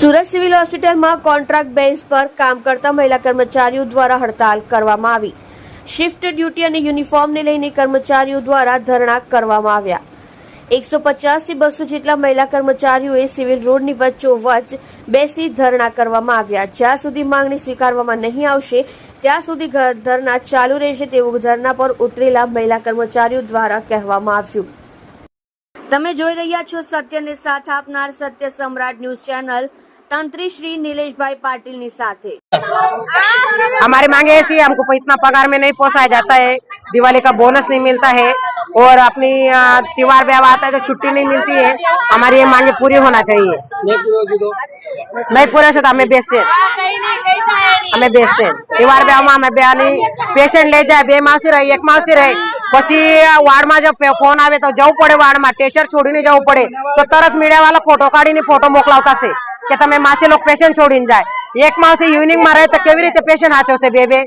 Surat civil હોસ્પિટલમાં contract base પર કામ કરતા મહિલા કર્મચારીઓ દ્વારા હડતાલ કરવામાં આવી. શિફ્ટ ડ્યુટી અને યુનિફોર્મને લઈને કર્મચારીઓ દ્વારા ધરણા કરવામાં આવ્યા. એકસો પચાસથી બસો જેટલા મહિલા કર્મચારીઓએ સિવિલ રોડની વચ્ચોવચ બેસી ધરણા કરવામાં આવ્યા. જ્યાં સુધી માંગણી સ્વીકારવામાં નહીં આવશે, ત્યાં સુધી ધરણા ચાલુ રહેશે તેવું ધરણા પર ઉતરેલા મહિલા કર્મચારીઓ દ્વારા કહેવામાં આવ્યું. તમે જોઈ રહ્યા છો સત્યને સાથ આપનાર સત્ય સમ્રાટ ન્યૂઝ ચેનલ તંત્રી શ્રી નિલેશભાઈ પાટીલની સાથે हमारी मांगे ऐसी है हमको इतना पगार में नहीं पोसाया जाता है दिवाली का बोनस नहीं मिलता है और अपनी अ, त्योहार व्यवहार आता है तो छुट्टी नहीं मिलती है हमारी ये मांगे पूरी होना चाहिए नहीं पूरे से तो हमें बेचते અમે બેસશે તહેવાર બેવામાં અમે બે આની પેશન્ટ લઈ જાય બે માસી રહી એક માસી રહી પછી વાડમાં જો ફોન આવે તો જવું પડે વાર્ડમાં ટેચર છોડીને જવું પડે. તો તરત મીડિયા વાળા ફોટો કાઢીને ફોટો મોકલાવતા છે કે તમે માસી લોકો પેશન્ટ છોડીને જાય. એક માસી ઇવનિંગમાં રહે તો કેવી રીતે પેશન્ટ હાચવશે બે બે?